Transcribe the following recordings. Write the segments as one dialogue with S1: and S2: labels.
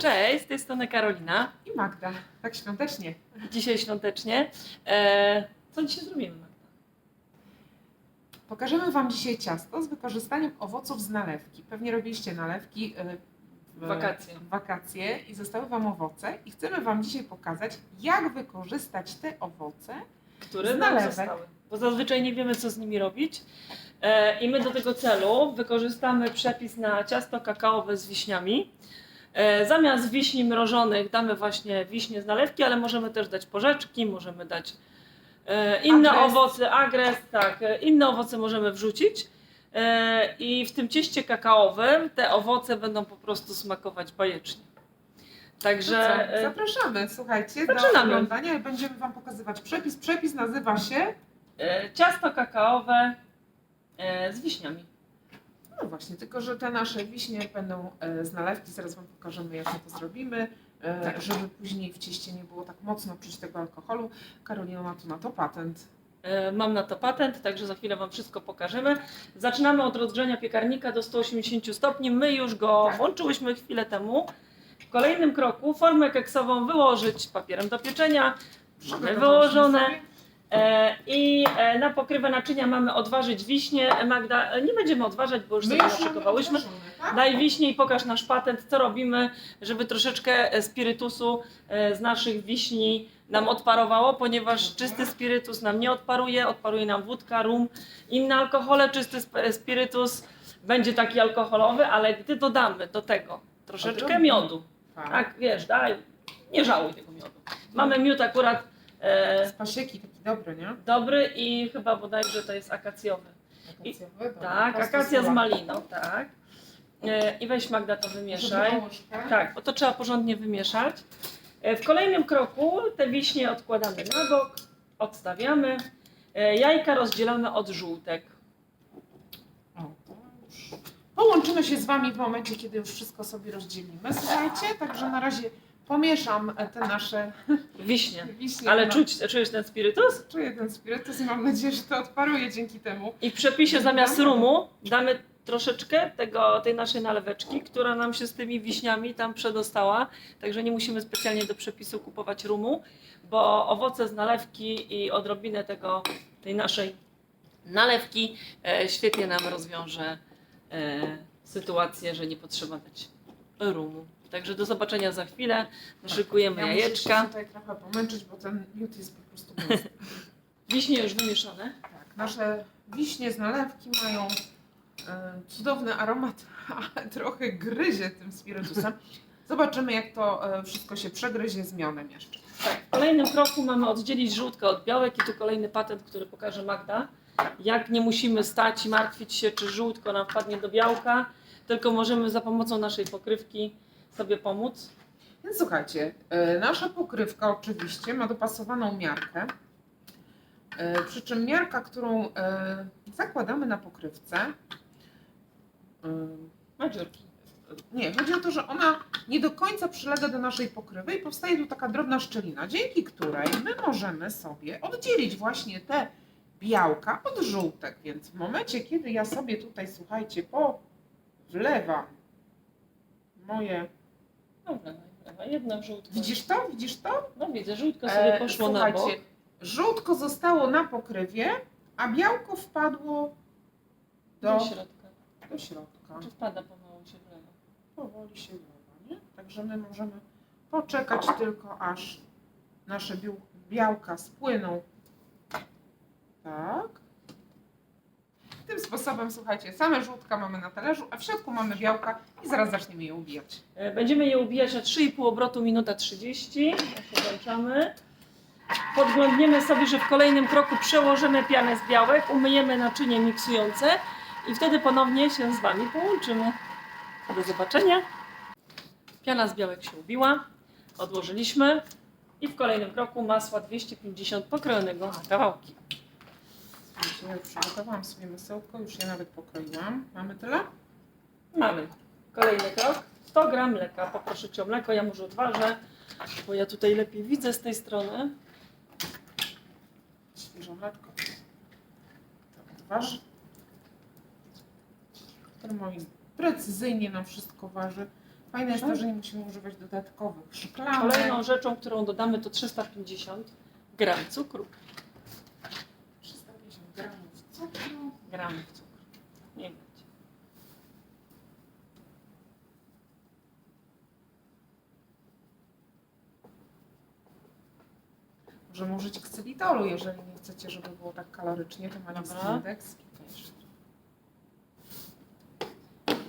S1: Cześć, z tej strony Karolina.
S2: I Magda, tak świątecznie.
S1: Dzisiaj świątecznie. E, co dzisiaj zrobimy, Magda?
S2: Pokażemy Wam dzisiaj ciasto z wykorzystaniem owoców z nalewki. Pewnie robiliście nalewki y, w
S1: Wakacje.
S2: w wakacje i zostały Wam owoce. I chcemy Wam dzisiaj pokazać, jak wykorzystać te owoce.
S1: Które
S2: Z
S1: nam
S2: nalewek.
S1: zostały. Bo zazwyczaj nie wiemy, co z nimi robić. E, I my do tego celu wykorzystamy przepis na ciasto kakaowe z wiśniami. E, zamiast wiśni mrożonych damy właśnie wiśnie z nalewki, ale możemy też dać porzeczki, możemy dać e, inne
S2: Agres.
S1: owoce, agres, tak, e, inne owoce możemy wrzucić. I w tym cieście kakaowym te owoce będą po prostu smakować bajecznie. Także e,
S2: Zapraszamy, słuchajcie, do
S1: zaczynamy.
S2: oglądania i będziemy Wam pokazywać przepis. Przepis nazywa się...
S1: ciasto kakaowe z wiśniami.
S2: No właśnie, tylko że te nasze wiśnie będą e, z nalewki. Zaraz Wam pokażemy, jak my to zrobimy. e,
S1: Tak.
S2: Żeby później w cieście nie było tak mocno czuć tego alkoholu. Karolina ma tu na to patent.
S1: E, Mam na to patent, także za chwilę Wam wszystko pokażemy. Zaczynamy od rozgrzania piekarnika do 180 stopni. My już go
S2: Tak.
S1: włączyłyśmy chwilę temu. W kolejnym kroku formę keksową wyłożyć papierem do pieczenia. Mamy wyłożone.
S2: sobie.
S1: E, I e, na pokrywę naczynia mamy odważyć wiśnie. Magda, e, nie będziemy odważać, bo już
S2: My
S1: sobie naszykowałyśmy.
S2: tak?
S1: Daj wiśnie i pokaż nasz patent, co robimy, żeby troszeczkę spirytusu z naszych wiśni nam odparowało, ponieważ czysty spirytus nam nie odparuje, odparuje nam wódka, rum, inne alkohole, czysty sp- spirytus będzie taki alkoholowy, ale gdy dodamy do tego troszeczkę miodu,
S2: Tak.
S1: tak wiesz, daj, nie żałuj tego miodu. Mamy miód akurat e,
S2: Z pasieki taki dobry, nie?
S1: dobry i chyba bodajże to jest akacjowy.
S2: Akacjowy, dobra.
S1: Tak,
S2: Prosto
S1: akacja z maliną, tak. E, I weź Magda to wymieszaj.
S2: Żeby łyżkę.
S1: Tak, bo to trzeba porządnie wymieszać. E, W kolejnym kroku te wiśnie odkładamy na bok, odstawiamy. E, Jajka rozdzielamy od żółtek.
S2: O, to już. Połączymy się z Wami w momencie, kiedy już wszystko sobie rozdzielimy. Słuchajcie, także na razie pomieszam e, te nasze
S1: Wiśnie.
S2: wiśnie.
S1: Ale czuć, czujesz ten spirytus?
S2: Czuję ten spirytus i mam nadzieję, że to odparuje dzięki temu.
S1: I w przepisie zamiast rumu damy troszeczkę tego, tej naszej naleweczki, która nam się z tymi wiśniami tam przedostała. Także nie musimy specjalnie do przepisu kupować rumu, bo owoce z nalewki i odrobinę tego, tej naszej nalewki e, świetnie nam rozwiąże e, sytuację, że nie potrzeba dać rumu. Także do zobaczenia za chwilę. Szykujemy
S2: ja muszę
S1: jajeczka.
S2: się tutaj trochę pomęczyć, bo ten miód jest po prostu mocny.
S1: Wiśnie już wymieszane.
S2: Tak, nasze wiśnie z nalewki mają e, cudowny aromat, ale trochę gryzie tym spirytusem. Zobaczymy, jak to e, wszystko się przegryzie z mionem jeszcze.
S1: Tak, w kolejnym kroku mamy oddzielić żółtkę od białek i tu kolejny patent, który pokaże Magda. Jak nie musimy stać i martwić się, czy żółtko nam wpadnie do białka, tylko możemy za pomocą naszej pokrywki sobie pomóc.
S2: Więc słuchajcie, e, nasza pokrywka oczywiście ma dopasowaną miarkę. E, Przy czym miarka, którą e, zakładamy na pokrywce, nie, chodzi o to, że ona nie do końca przylega do naszej pokrywy i powstaje tu taka drobna szczelina, dzięki której my możemy sobie oddzielić właśnie te białka od żółtek. Więc w momencie, kiedy ja sobie tutaj, słuchajcie, po wlewam moje.
S1: No wlewa, wlewa. Jedno żółtko.
S2: Widzisz to? Widzisz to?
S1: No widzę, żółtko sobie
S2: E,
S1: poszło na bok.
S2: słuchajcie, Żółtko zostało na pokrywie, a białko wpadło
S1: Do
S2: do,
S1: środka.
S2: do środka.
S1: Czy wpada pomału się wlewa.
S2: Powoli się wlewa, nie? Także my możemy poczekać tylko, aż nasze bił- białka spłyną. Tak. Tym sposobem, słuchajcie, same żółtka mamy na talerzu, a w środku mamy białka i zaraz zaczniemy je ubijać.
S1: E, Będziemy je ubijać na 3,5 obrotu, minuta 30. Ja się włączamy. Podglądniemy sobie, że w kolejnym kroku przełożymy pianę z białek, umyjemy naczynie miksujące i wtedy ponownie się z Wami połączymy. Do zobaczenia. Piana z białek się ubiła, odłożyliśmy i w kolejnym kroku masła 250 pokrojonego na kawałki.
S2: Słuchajcie, ja już przygotowałam sobie masełko, już je nawet pokroiłam. Mamy tyle?
S1: Mamy kolejny krok. 100 gram mleka. Poproszę Cię o mleko, ja może odważę, bo ja tutaj lepiej widzę z tej strony.
S2: Świeże mleczko. To odważy. Termoin precyzyjnie nam wszystko waży. Fajne jest to, że nie musimy używać dodatkowych szklanek.
S1: Kolejną rzeczą, którą dodamy to 350 gram cukru.
S2: 350 gramów cukru.
S1: Gramów cukru. Nie będzie.
S2: Możemy użyć ksylitolu, jeżeli nie chcecie, żeby było tak kalorycznie, to ma
S1: Dobra.
S2: indeks.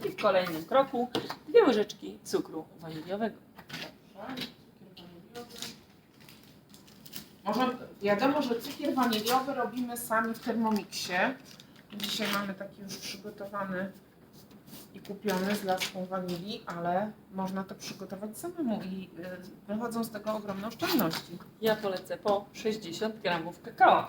S1: I w kolejnym kroku dwie łyżeczki cukru waniliowego.
S2: Może wiadomo, że cukier waniliowy robimy sami w Thermomixie. Dzisiaj mamy taki już przygotowany i kupiony z laską wanilii, ale można to przygotować samemu i y, wychodzą z tego ogromne oszczędności.
S1: Ja polecę po 60 gramów kakao.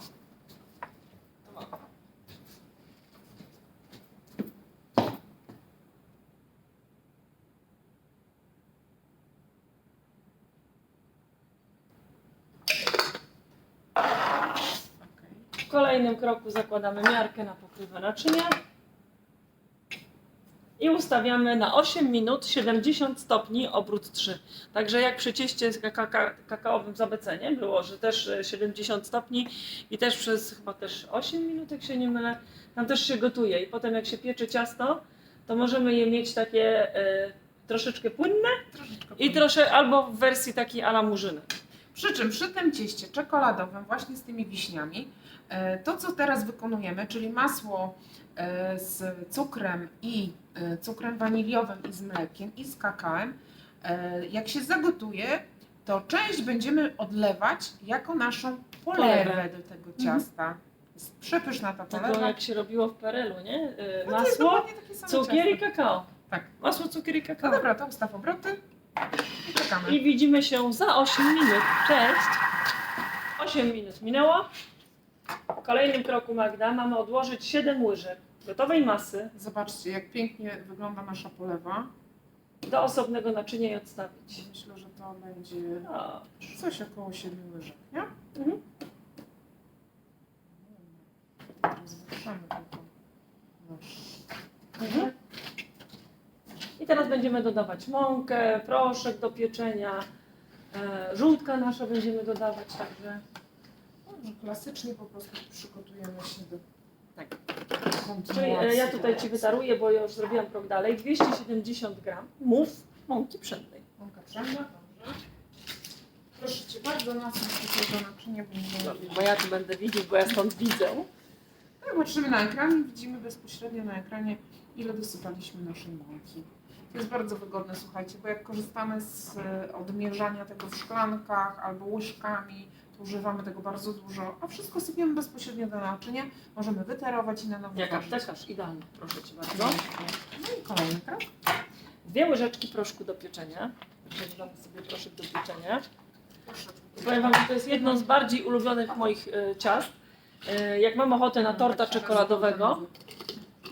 S1: Kolejnym kroku zakładamy miarkę na pokrywę naczynia i ustawiamy na 8 minut 70 stopni obrót 3. Także jak przy cieście z kaka- kakaowym z ABC, nie? Było, że też e, 70 stopni i też przez chyba też 8 minut, jak się nie mylę, tam też się gotuje i potem jak się piecze ciasto, to możemy je mieć takie e, troszeczkę płynne
S2: Troszeczkę
S1: i trosze albo w wersji takiej ala murzyny.
S2: Przy czym przy tym cieście czekoladowym, właśnie z tymi wiśniami, e, to co teraz wykonujemy, czyli masło e, z cukrem i e, cukrem waniliowym i z mlekiem i z kakałem, e, jak się zagotuje, to część będziemy odlewać jako naszą polewę
S1: Polewę.
S2: do tego ciasta. Jest przepyszna ta
S1: Taką
S2: polewa.
S1: jak się robiło w Perelu, nie? E,
S2: No
S1: Masło, cukier i kakao.
S2: Tak.
S1: Masło, cukier i
S2: No
S1: kakao.
S2: dobra, to ustaw obroty i czekamy.
S1: I widzimy się za 8 minut. Cześć! 8 minut minęło. W kolejnym kroku Magda mamy odłożyć 7 łyżek gotowej masy
S2: Zobaczcie, jak pięknie wygląda nasza polewa.
S1: do osobnego naczynia i odstawić.
S2: Myślę, że to będzie
S1: O,
S2: Coś około 7 łyżek, nie?
S1: Mhm.
S2: Zwiększamy tylko nasz.
S1: Mhm. I teraz będziemy dodawać mąkę, proszek do pieczenia, e, żółtka nasza będziemy dodawać także.
S2: Klasycznie po prostu przygotujemy się do
S1: Tak. Czyli e, ja tutaj Ci wytaruję, bo ja już zrobiłam krok dalej. 270 gram mów mąki pszennej.
S2: Mąka pszenna, dobrze. Proszę Cię bardzo, nasyp tutaj do naczynia, bo nie
S1: Dobrze, bo ja tu będę widzieć, bo ja stąd widzę.
S2: Tak, patrzymy na ekran i widzimy bezpośrednio na ekranie, ile dosypaliśmy naszej mąki. To jest bardzo wygodne, słuchajcie, bo jak korzystamy z e, odmierzania tego w szklankach albo łyżkami, to używamy tego bardzo dużo, a wszystko sypiemy bezpośrednio do naczynia. Możemy wyterować i na nowo
S1: Jak
S2: ważyć.
S1: aptekarz, idealny, proszę Cię bardzo.
S2: No i kolejny krok.
S1: Dwie łyżeczki proszku do pieczenia. Dodamy sobie proszek do pieczenia. Powiem Wam, że to jest jedno z bardziej ulubionych moich e, ciast. E, jak mam ochotę na torta czekoladowego,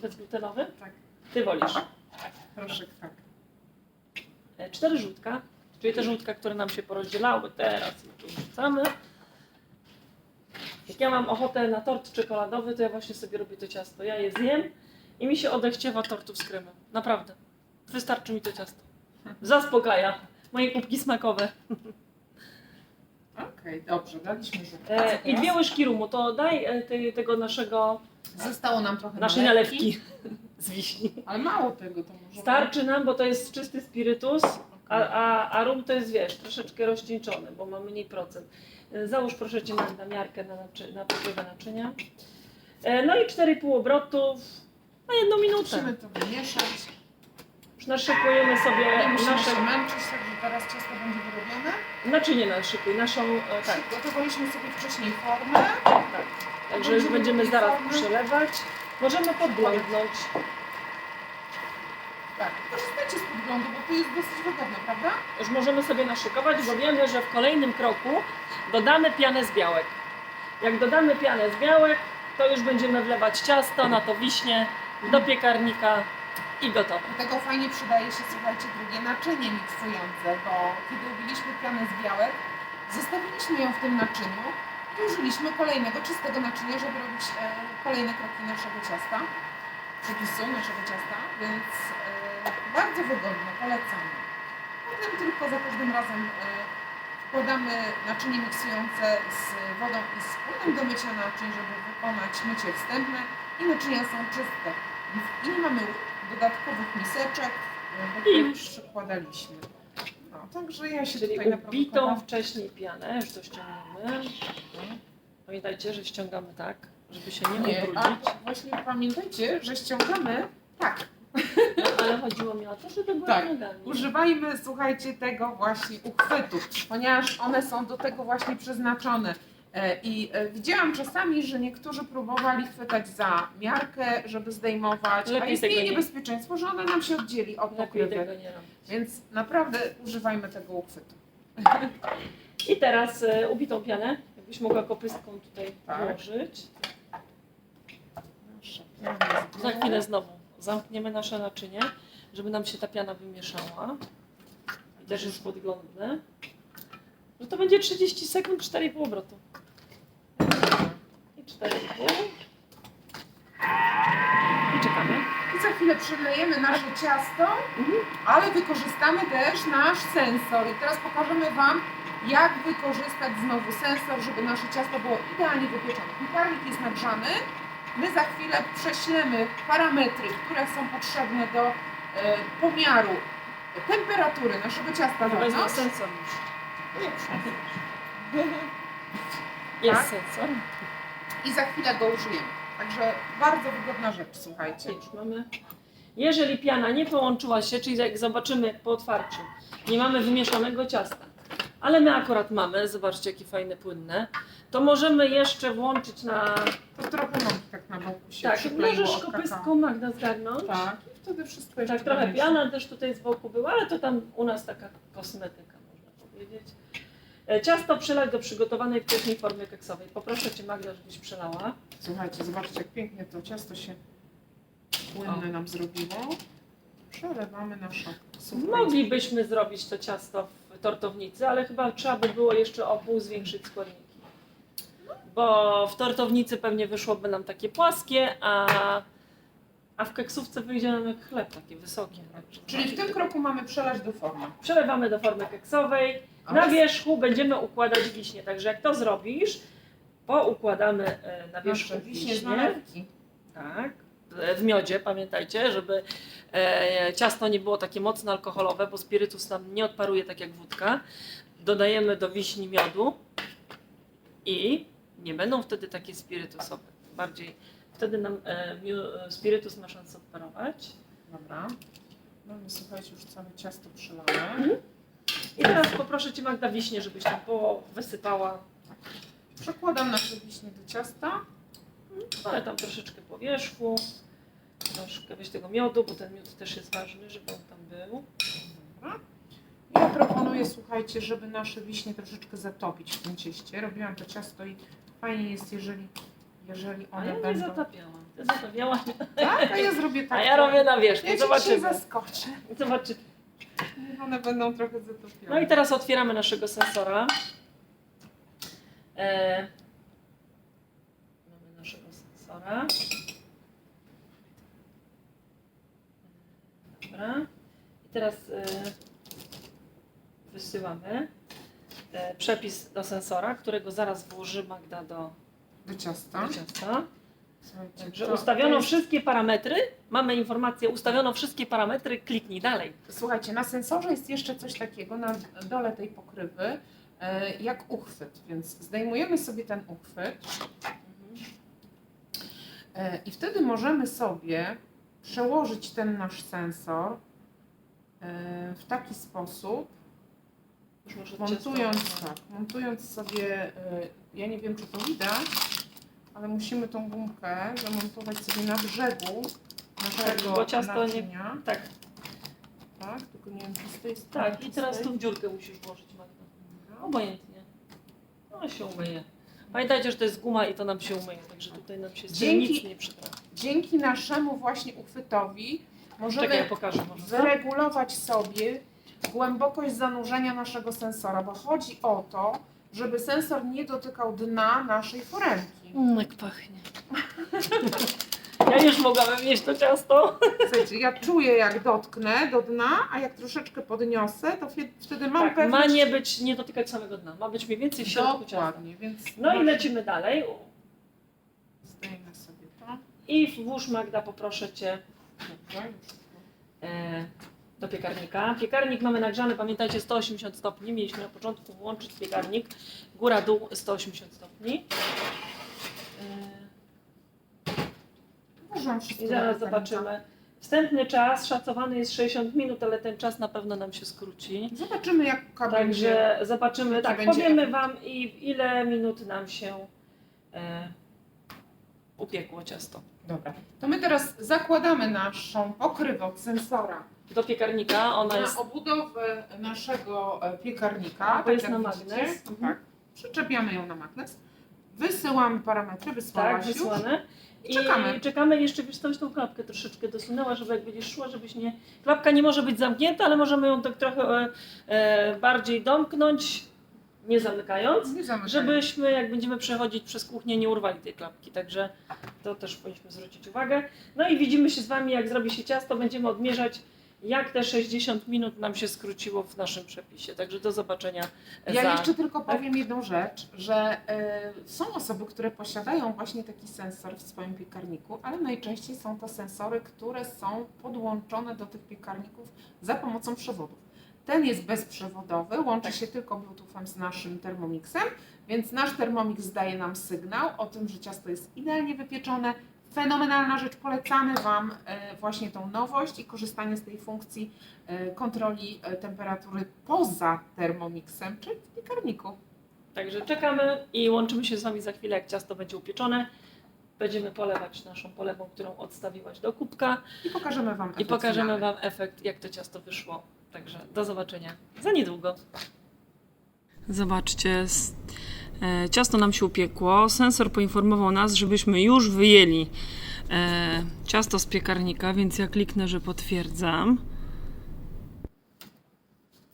S1: bezglutenowy,
S2: Tak,
S1: Ty wolisz.
S2: proszę, tak.
S1: E, Cztery żółtka, czyli te żółtka, które nam się porozdzielały, teraz je tu wrzucamy. Jak ja mam ochotę na tort czekoladowy, to ja właśnie sobie robię to ciasto. Ja je zjem i mi się odechciewa tortów z kremem. Naprawdę. Wystarczy mi to ciasto. Zaspokaja moje kubki smakowe.
S2: Okej, dobrze, daliśmy żółtka.
S1: E, I dwie łyżki rumu, to daj e, tego naszego,
S2: Zostało nam trochę
S1: naszej nalewki z wiśni.
S2: Ale mało tego, to może...
S1: Starczy nam, bo to jest czysty spirytus, a, a, a rum to jest, wiesz, troszeczkę rozcieńczony, bo ma mniej procent. E, Załóż proszę Cię Magda miarkę na, naczy, na pokrywę naczynia. E, No i 4,5 obrotów na jedną minutę.
S2: Musimy to wymieszać.
S1: Już naszykujemy sobie
S2: musimy
S1: nasze
S2: się męczyć, także teraz ciasto będzie wyrobione.
S1: naczynie naszykuj, naszą, e, tak,
S2: Przygotowaliśmy sobie wcześniej formę.
S1: tak. Także już
S2: Będziemy
S1: zaraz przelewać. Możemy podglądnąć.
S2: Tak, podglądu, bo to jest dosyć wygodne, prawda?
S1: Już możemy sobie naszykować, bo wiemy, że w kolejnym kroku dodamy pianę z białek. Jak dodamy pianę z białek, to już będziemy wlewać ciasto, na to wiśnie, do piekarnika i gotowe.
S2: Do tego fajnie przydaje się, słuchajcie, drugie naczynie miksujące, bo kiedy ubiliśmy pianę z białek, zostawiliśmy ją w tym naczyniu i użyliśmy kolejnego czystego naczynia, żeby robić e, kolejne kroki naszego ciasta, przepisu naszego ciasta, więc e, bardzo wygodne, polecamy. Potem tylko za każdym razem e, wkładamy naczynie miksujące z wodą i z płynem do mycia naczyń, żeby wykonać mycie wstępne i naczynia są czyste. I nie mamy dodatkowych miseczek, e, bo
S1: I już.
S2: przykładaliśmy. No, także ja się
S1: Czyli
S2: tutaj
S1: ubitą wcześniej pianę, już to ściągniemy. Pamiętajcie, że ściągamy tak, żeby się nie
S2: Nie, a właśnie pamiętajcie, że ściągamy tak.
S1: Ale chodziło mi o to, żeby była
S2: Tak. Używajmy, słuchajcie, tego właśnie uchwytu, ponieważ one są do tego właśnie przeznaczone. E, I e, widziałam czasami, że niektórzy próbowali chwytać za miarkę, żeby zdejmować, a
S1: Lepiej
S2: istnieje
S1: tego nie-
S2: niebezpieczeństwo, że one nam się oddzieli od
S1: Lepiej tego nie robić.
S2: Więc naprawdę używajmy tego uchwytu.
S1: I teraz e, ubitą pianę, jakbyś mogła kopystką tutaj
S2: Tak.
S1: włożyć. Za chwilę znowu zamkniemy nasze naczynie, żeby nam się ta piana wymieszała. I też jest podglądne. Że to będzie 30 sekund, 4,5 obrotu. I 4,5. I czekamy.
S2: I za chwilę przelejemy nasze ciasto,
S1: Mhm.
S2: ale wykorzystamy też nasz sensor. I teraz pokażemy Wam, jak wykorzystać znowu sensor, żeby nasze ciasto było idealnie wypieczone. Piekarnik jest nagrzany. My za chwilę prześlemy parametry, które są potrzebne do e, pomiaru temperatury naszego ciasta
S1: Wezmę
S2: wewnątrz.
S1: sensor. Jest
S2: Tak?
S1: sensor.
S2: I za chwilę go użyjemy. Także bardzo wygodna rzecz, słuchajcie.
S1: Już mamy. Jeżeli piana nie połączyła się, czyli jak zobaczymy po otwarciu, nie mamy wymieszanego ciasta, ale my akurat mamy, zobaczcie jakie fajne płynne, to możemy jeszcze włączyć na...
S2: To trochę nogi tak na boku się
S1: Tak, możesz kopystką Magda zgarnąć.
S2: Tak, i wtedy wszystko jeszcze
S1: Tak, trochę piana też tutaj z boku była, ale to tam u nas taka kosmetyka, można powiedzieć. E, Ciasto przelać do przygotowanej wcześniej formy keksowej. Poproszę Cię Magda, żebyś przelała.
S2: Słuchajcie, zobaczcie jak pięknie to ciasto się płynne nam zrobiło. Przelewamy naszą suchą.
S1: Moglibyśmy zrobić to ciasto w tortownicy, ale chyba trzeba by było jeszcze o pół zwiększyć składniki. Bo w tortownicy pewnie wyszłoby nam takie płaskie, a, a w keksówce wyjdzie nam jak chleb, takie wysokie. Także
S2: Czyli w tym kroku mamy przelać do formy.
S1: Przelewamy do formy keksowej. Na wierzchu będziemy układać wiśnie, także jak to zrobisz, poukładamy e, na wierzchu
S2: nasze wiśnie z
S1: wiśnie.
S2: nalewki.
S1: Tak, w miodzie, pamiętajcie, żeby e, ciasto nie było takie mocno alkoholowe, bo spirytus nam nie odparuje tak jak wódka. Dodajemy do wiśni miodu i nie będą wtedy takie spirytusowe. Bardziej wtedy nam e, spirytus ma szansę odparować.
S2: Dobra. Mamy, słuchajcie, już całe ciasto przelane.
S1: I teraz poproszę Cię Magda wiśnie, żebyś tam wysypała,
S2: Przekładam nasze wiśnie do ciasta.
S1: ale tam troszeczkę po wierzchu. Troszkę weź tego miodu, bo ten miód też jest ważny, żeby on tam był.
S2: Dobra. Ja proponuję, słuchajcie, żeby nasze wiśnie troszeczkę zatopić w tym cieście. Robiłam to ciasto i fajnie jest, jeżeli, jeżeli
S1: A
S2: one
S1: ja nie
S2: będą...
S1: zatapiałam. Ty zatapiałaś.
S2: Tak, a ja zrobię tak.
S1: A ja robię na wierzchu.
S2: Ja
S1: Zobaczymy.
S2: zaskoczę.
S1: Zobaczymy.
S2: One będą trochę zatopione.
S1: No i teraz otwieramy naszego sensora. E, mamy naszego sensora. Dobra. I teraz e, wysyłamy e, przepis do sensora, którego zaraz włoży Magda do,
S2: Do ciasta.
S1: do ciasta.
S2: Słuchajcie,
S1: Także
S2: to-
S1: ustawiono
S2: jest-
S1: wszystkie parametry. Mamy informację, ustawiono wszystkie parametry, kliknij dalej.
S2: Słuchajcie, na sensorze jest jeszcze coś takiego na dole tej pokrywy, e, jak uchwyt, więc zdejmujemy sobie ten uchwyt e, i wtedy możemy sobie przełożyć ten nasz sensor e, w taki sposób, montując, tak, montując sobie, e, ja nie wiem czy to widać, ale musimy tą gumkę zamontować sobie na brzegu naszego
S1: bo ciasto nie-. Tak,
S2: Tak, tylko nie wiem, czy z tej strony.
S1: tak. I teraz tu w dziurkę musisz włożyć Magda. Obojętnie. No się umyje. Pamiętajcie, że to jest guma i to nam się umyje, także tutaj nam się
S2: Dzięki-
S1: nic nie przyda.
S2: Dzięki naszemu właśnie uchwytowi możemy
S1: Czekaj, ja pokażę może.
S2: wyregulować sobie głębokość zanurzenia naszego sensora, bo chodzi o to, żeby sensor nie dotykał dna naszej foremki.
S1: Mm, jak pachnie. Ja już mogłabym jeść to ciasto.
S2: Słuchajcie, ja czuję jak dotknę do dna, a jak troszeczkę podniosę, to wtedy- wtedy mam
S1: Tak, ma
S2: pewność...
S1: nie być, nie dotykać samego dna. Ma być mniej więcej w środku ciasta.
S2: Dokładnie, więc...
S1: No i lecimy dalej.
S2: Zdejmę sobie to.
S1: I włóż Magda, poproszę Cię
S2: Dobra, już.
S1: e, do piekarnika. Piekarnik mamy nagrzany, pamiętajcie, 180 stopni. Mieliśmy na początku włączyć piekarnik. Góra, dół 180 stopni. I zaraz zobaczymy. Wstępny czas szacowany jest 60 minut, ale ten czas na pewno nam się skróci.
S2: Zobaczymy będzie...
S1: Także zobaczymy, tak,
S2: będzie
S1: powiemy. Wam i ile minut nam się e, upiekło ciasto.
S2: Dobra, to my teraz zakładamy naszą pokrywę od sensora
S1: Do piekarnika, ona
S2: na
S1: jest
S2: obudowę naszego e, piekarnika.
S1: Bo jest
S2: jak
S1: na
S2: widzicie.
S1: magnes. Mhm.
S2: Tak, przyczepiamy ją na magnes. Wysyłamy parametry, wysłałaś
S1: tak
S2: już.
S1: wysłane. I
S2: Czekamy.
S1: czekamy jeszcze, wiesz, coś tą klapkę troszeczkę dosunęła, żeby jak będziesz szła, żebyś nie... Klapka nie może być zamknięta, ale możemy ją tak trochę e, e, bardziej domknąć, nie zamykając,
S2: Nie zamykamy.
S1: żebyśmy jak będziemy przechodzić przez kuchnię nie urwali tej klapki, także to też powinniśmy zwrócić uwagę. No i widzimy się z Wami, jak zrobi się ciasto, będziemy odmierzać jak te 60 minut nam się skróciło w naszym przepisie. Także do zobaczenia
S2: Ja
S1: za...
S2: jeszcze tylko powiem jedną rzecz, że y, są osoby, które posiadają właśnie taki sensor w swoim piekarniku, ale najczęściej są to sensory, które są podłączone do tych piekarników za pomocą przewodów. Ten jest bezprzewodowy, łączy
S1: Tak.
S2: się tylko Bluetoothem z naszym Thermomixem, więc nasz Thermomix daje nam sygnał o tym, że ciasto jest idealnie wypieczone. Fenomenalna rzecz, polecamy Wam e, właśnie tą nowość i korzystanie z tej funkcji e, kontroli e, temperatury poza Thermomixem, czyli w piekarniku.
S1: Także czekamy i łączymy się z Wami za chwilę, jak ciasto będzie upieczone. Będziemy polewać naszą polewą, którą odstawiłaś do kubka
S2: I pokażemy Wam
S1: i
S2: efekt
S1: pokażemy
S2: finalny.
S1: Wam efekt, jak to ciasto wyszło. Także do zobaczenia za niedługo. Zobaczcie, ciasto nam się upiekło. Sensor poinformował nas, żebyśmy już wyjęli e, ciasto z piekarnika, więc ja kliknę, że potwierdzam.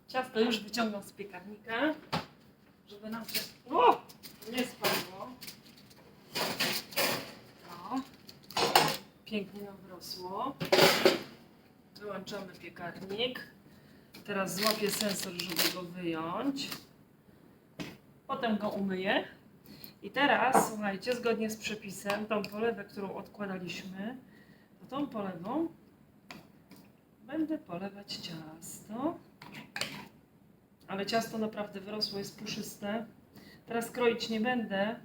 S1: Ciasto już wyciągam z piekarnika, żeby nam się o, nie spadło. O, pięknie nam wrosło. Wyłączamy piekarnik. Teraz złapię sensor, żeby go wyjąć. Potem go umyję. I teraz, słuchajcie, zgodnie z przepisem, tą polewę, którą odkładaliśmy, to tą polewą będę polewać ciasto. Ale ciasto naprawdę wyrosło, jest puszyste. Teraz kroić nie będę,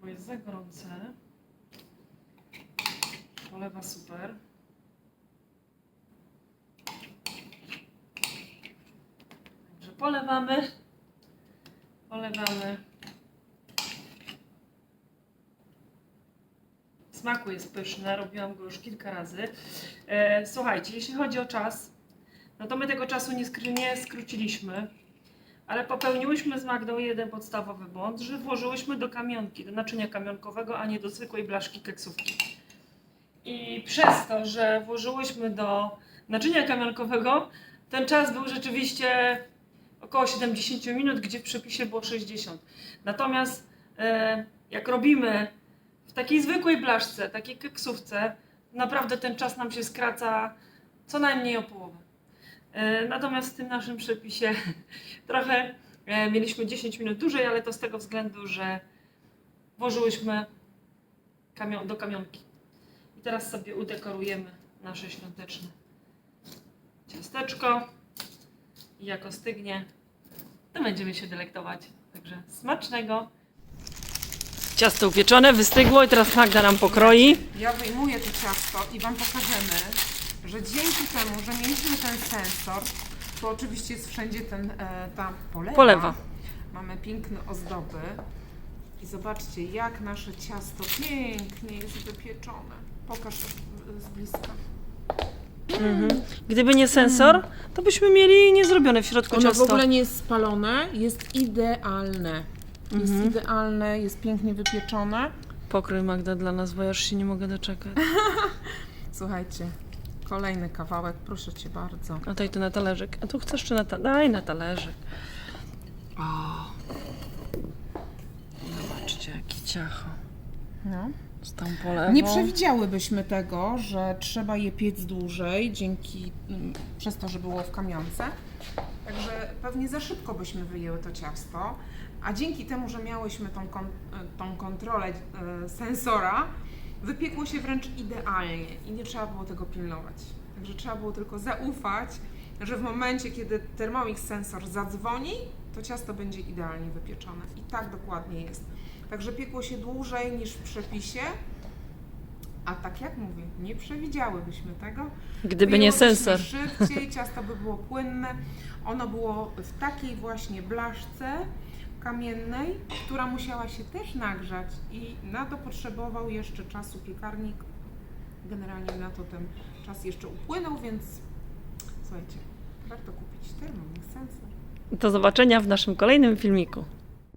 S1: bo jest za gorące. Polewa super. Także polewamy. Polewamy. W Smaku jest pyszne, robiłam go już kilka razy. E, słuchajcie, jeśli chodzi o czas, no to my tego czasu nie, nie skróciliśmy, ale popełniłyśmy z Magdą jeden podstawowy błąd, że włożyłyśmy do kamionki, do naczynia kamionkowego, a nie do zwykłej blaszki keksówki. I przez to, że włożyłyśmy do naczynia kamionkowego, ten czas był rzeczywiście około 70 minut, gdzie w przepisie było 60. Natomiast e, jak robimy w takiej zwykłej blaszce, takiej keksówce, naprawdę ten czas nam się skraca co najmniej o połowę. E, Natomiast w tym naszym przepisie trochę e, mieliśmy 10 minut dłużej, ale to z tego względu, że włożyłyśmy do kamionki. I teraz sobie udekorujemy nasze świąteczne ciasteczko. I jak ostygnie, to będziemy się delektować. Także smacznego. Ciasto upieczone, wystygło i teraz Magda nam pokroi.
S2: Ja wyjmuję to ciasto i Wam pokażemy, że dzięki temu, że mieliśmy ten sensor, to oczywiście jest wszędzie ten, e, ta polewa.
S1: Polewa.
S2: Mamy piękne ozdoby. I zobaczcie, jak nasze ciasto pięknie jest wypieczone. Pokaż z bliska.
S1: Mhm. Gdyby nie sensor, to byśmy mieli niezrobione w środku
S2: Ono w ogóle nie jest spalone, jest idealne. Jest
S1: Mhm.
S2: idealne, jest pięknie wypieczone.
S1: Pokrój Magda dla nas, bo ja już się nie mogę doczekać.
S2: Słuchajcie, kolejny kawałek, proszę Cię bardzo.
S1: A daj to na talerzyk. A tu chcesz czy na talerzyk? Daj na talerzyk. O. Zobaczcie, jakie ciacho.
S2: No. Nie przewidziałybyśmy tego, że trzeba je piec dłużej, dzięki mm, przez to, że było w kamionce. Także pewnie za szybko byśmy wyjęły to ciasto, a dzięki temu, że miałyśmy tą, kon, tą kontrolę e, sensora, wypiekło się wręcz idealnie i nie trzeba było tego pilnować. Także trzeba było tylko zaufać, że w momencie, kiedy Thermomix sensor zadzwoni, to ciasto będzie idealnie wypieczone. I tak dokładnie jest. Także piekło się dłużej niż w przepisie, a tak jak mówię, nie przewidziałybyśmy tego.
S1: Gdyby nie sensor.
S2: Szybciej, ciasto by było płynne. Ono było w takiej właśnie blaszce kamiennej, która musiała się też nagrzać i na to potrzebował jeszcze czasu piekarnik. Generalnie na to ten czas jeszcze upłynął, więc słuchajcie, warto kupić Thermomix sensor.
S1: Do zobaczenia w naszym kolejnym filmiku.